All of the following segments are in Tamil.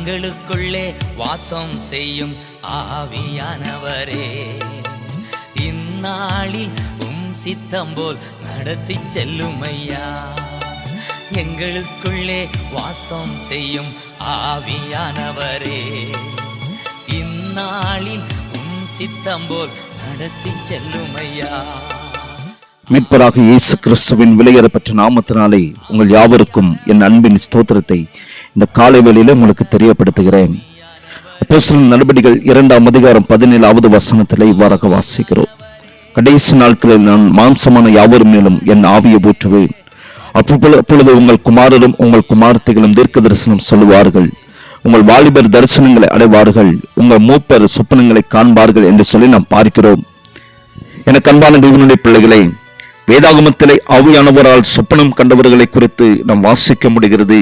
எங்களுக்குள்ளே வாசம் செய்யும் ஆவியானவரே. இந்நாளில் உம் சித்தம் போல் நடத்தி செல்லும் ஐயா எங்களுக்குள்ளே வாசம் செய்யும் ஆவியானவரே. இந்நாளில் உம் சித்தம் போல் நடத்தி செல்லும் ஐயா மீட்பராக இயேசு கிறிஸ்துவின் விலையேறப்பட்ட நாமத்தினாலே உங்கள் யாவருக்கும் என் அன்பின் ஸ்தோத்திரத்தை இந்த காலை வேளையில் உங்களுக்கு தெரியப்படுத்துகிறேன். அப்போஸ்தலன் நடவடிக்கைகள் இரண்டாம் அதிகாரம் பதினேழாவது வசனத்தில் இவ்வாறாக வாசிக்கிறோம். கடைசி நாட்களில் நான் மாம்சமான யாவரும் மேலும் என் ஆவியை ஊற்றுவேன். அப்பொழுது அப்பொழுது உங்கள் குமாரரும் உங்கள் குமார்த்தைகளும் தீர்க்க தரிசனம் சொல்லுவார்கள். உங்கள் வாலிபர் தரிசனங்களை அடைவார்கள். உங்கள் மூப்பர் சொப்பனங்களை காண்பார்கள் என்று சொல்லி நாம் பார்க்கிறோம். எனக்கு கண்பான தேவனுடைய பிள்ளைகளை வேதாகமத்திலே ஆவியானவரால் சொப்பனம் கண்டவர்களை குறித்து நாம் வாசிக்க முடிகிறது.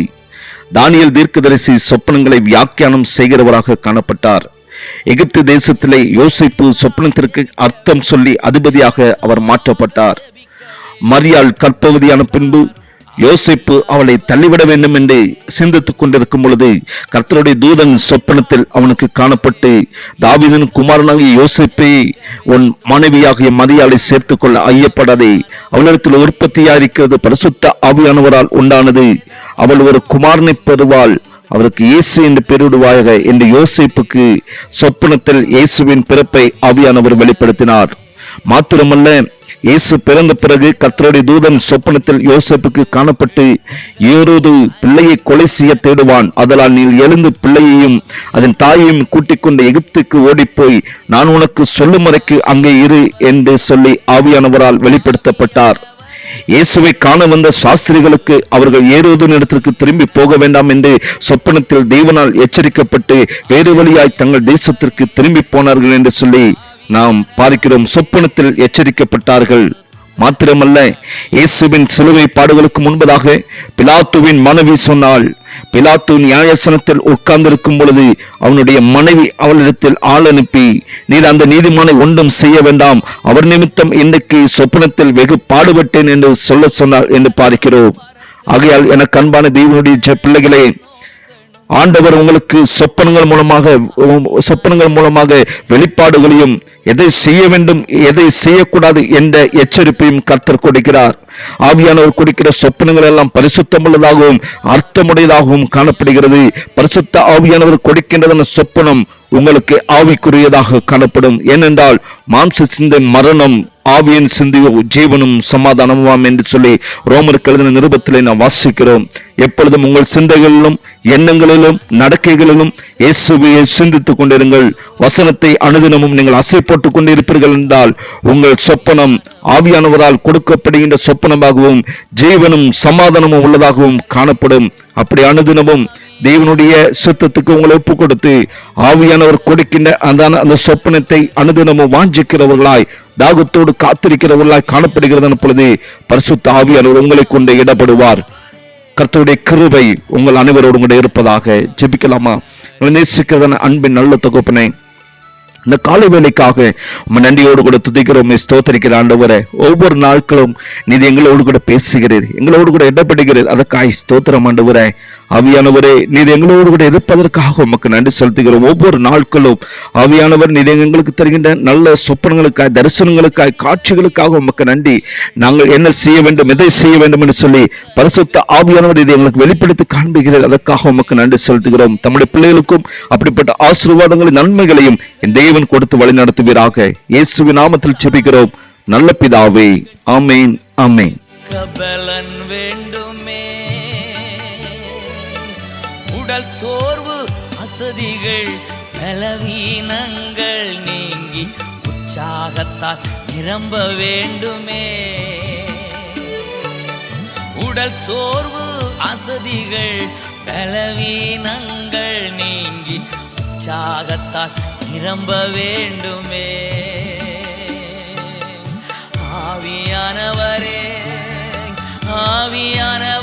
தானியல் தீர்க்கதரிசி சொப்பனங்களை வியாக்கியானம் செய்கிறவராக காணப்பட்டார். எகிப்து தேசத்திலே யோசிப்பு சொப்பனத்திற்கு அர்த்தம் சொல்லி அதிபதியாக அவர் மாற்றப்பட்டார். மரியாள் கற்பவதியான பின்பு யோசிப்பு அவளை தள்ளிவிட வேண்டும் என்று சிந்தித்துக் கொண்டிருக்கும் பொழுது கர்த்தருடைய தூதன் சொப்பனத்தில் அவனுக்கு காணப்பட்டு தாவிதன் குமாரனாகிய யோசிப்பை உன் மனைவியாகிய மதியாலை சேர்த்துக் கொள்ள ஐயப்படாதே. அவளிடத்தில் உற்பத்தியாயிருக்கிறது பரிசுத்த ஆவியானவரால் உண்டானது. அவள் ஒரு குமாரனை பெறுவாள். அவருக்கு இயேசு என்று பெயரிடுவாயாக என்று யோசிப்புக்கு சொப்பனத்தில் இயேசுவின் பிறப்பை ஆவியானவர் வெளிப்படுத்தினார். மாத்திரமல்ல இயேசு பிறந்த பிறகு கத்தருடைய தூதன் சொப்பனத்தில் யோசப்புக்கு காணப்பட்டு ஏறோது பிள்ளையை கொலை செய்ய தேடுவான். அதனால் நீ எழுந்து பிள்ளையையும் அதன் தாயையும் கூட்டிக் கொண்டு எகிப்துக்கு ஓடிப்போய் நான் உனக்கு சொல்லும் வரைக்கு அங்கே இரு என்று சொல்லி ஆவியானவரால் வெளிப்படுத்தப்பட்டார். இயேசுவை காண வந்த சாஸ்திரிகளுக்கு அவர்கள் ஏறுவதன் இடத்திற்கு திரும்பி போக வேண்டாம் என்று சொப்பனத்தில் தேவனால் எச்சரிக்கப்பட்டு வேறு வழியாய் தங்கள் தேசத்திற்கு திரும்பி போனார்கள் என்று சொல்லி நாம் பார்க்கிறோம் சொப்பனத்தில் எச்சரிக்கப்பட்டார்கள். மாத்திரமல்ல இயேசுவின் சிலுவை பாடுகளுக்கு முன்பதாக பிலாத்துவின் மனைவி சொன்னாள் பிலாத்து நியாயசனத்தில் உட்கார்ந்திருக்கும் பொழுது அவனுடைய மனைவி அவளிடத்தில் ஆள் அனுப்பி நீர் அந்த நீதிமானை ஒன்றும் செய்ய வேண்டாம். அவர் நிமித்தம் இன்றைக்கு சொப்பனத்தில் வெகு பாடுபட்டேன் என்று சொல்ல சொன்னார் என்று பார்க்கிறோம். ஆகையால் எனக்கு அன்பான தெய்வனுடைய பிள்ளைகளே ஆண்டவர் உங்களுக்கு சொப்பனங்கள் மூலமாக சொப்பனங்கள் மூலமாக வெளிப்பாடுகளையும் எதை செய்ய வேண்டும் எதை செய்யக்கூடாது என்ற எச்சரிப்பையும் கர்த்தர் கொடுக்கிறார். ஆவியானவர் கொடுக்கிற சொப்பனங்கள் எல்லாம் பரிசுத்தமுள்ளதாகவும் அர்த்தமுடையதாகவும் காணப்படுகிறது. பரிசுத்த ஆவியானவர் கொடுக்கின்றதான சொப்பனம் உங்களுக்கு ஆவிக்குரியதாக காணப்படும். ஏனென்றால் மாம்ச சிந்தை மரணம் ஆவியின் சிந்தியோ ஜீவனும் சமாதானமுமாம் என்று சொல்லி ரோமர் கழுதின நிருபத்திலே நாம் வாசிக்கிறோம். எப்பொழுதும் உங்கள் சிந்தைகளிலும் எண்ணங்களிலும் நடக்கைகளிலும் இயேசுவையை சிந்தித்துக் கொண்டிருங்கள். வசனத்தை அனுதினமும் நீங்கள் அசை போட்டுக் கொண்டிருப்பீர்கள் என்றால் உங்கள் சொப்பனம் ஆவியானவரால் கொடுக்கப்படுகின்ற சொப்பனமாகவும் ஜீவனும் சமாதானமும் உள்ளதாகவும் காணப்படும். அப்படி அனுதினமும் தேவனுடைய சுத்தத்துக்கு உங்களை ஒப்பு கொடுத்து ஆவியானவர் கொடுக்கின்ற அந்த அந்த சொப்பனத்தை அனுதினமும் வாஞ்சிக்கிறவர்களாய் தாகத்தோடு காத்திருக்கிறவர்களாய் காணப்படுகிறது பொழுது பரிசுத்த ஆவியானவர் உங்களை கொண்டு இடப்படுவார். கர்த்தருடைய கிருபை உங்கள் அனைவரோடு கூட இருப்பதாக ஜெபிக்கலாமா? உங்களை நேசிக்கிறதான அன்பின் நல்ல தொகுப்பினை இந்த காலை வேலைக்காக உம்மை நன்றியோடு கூட துதிக்கிறோம் ஸ்தோத்தரிக்கிற ஆண்டவரை ஒவ்வொரு நாட்களும் நீதி எங்களோடு கூட பேசுகிறீர் எங்களோடு கூட இடப்படுகிறீர். அதற்காய் ஸ்தோத்திரம் ஆண்டவரை. ஆவியானவரே நீர் எங்களோடு கூட இருப்பதற்காக உமக்கு நன்றி செலுத்துகிறோம். ஒவ்வொரு நாட்களும் ஆவியானவர் நீர் எங்களுக்கு தருகின்ற நல்ல சொப்பனங்களுக்காய் தரிசனங்களுக்காய் காட்சிகளுக்காக உமக்கு நன்றி. நாங்கள் என்ன செய்ய வேண்டும் எதை செய்ய வேண்டும் என்று சொல்லி பரிசுத்த ஆவியானவர் இதை எங்களுக்கு வெளிப்படுத்தி காண்பிக்கிறது அதற்காக உமக்கு நன்றி செலுத்துகிறோம். தம்முடைய பிள்ளைகளுக்கும் அப்படிப்பட்ட ஆசீர்வாதங்களின் நன்மைகளையும் என் தேவன் கொடுத்து வழி நடத்துவீராக. இயேசுவின் நாமத்தில் செபிக்கிறோம் நல்ல பிதாவே ஆமேன் ஆமேன். வேண்டும். உடல் சோர்வு அசதிகள் பலவீனங்கள் நீங்கி உற்சாகத்தால் நிரம்ப வேண்டுமே. உடல் சோர்வு அசதிகள் பலவீனங்கள் நீங்கி உற்சாகத்தால் நிரம்ப வேண்டுமே. ஆவியானவரே ஆவியான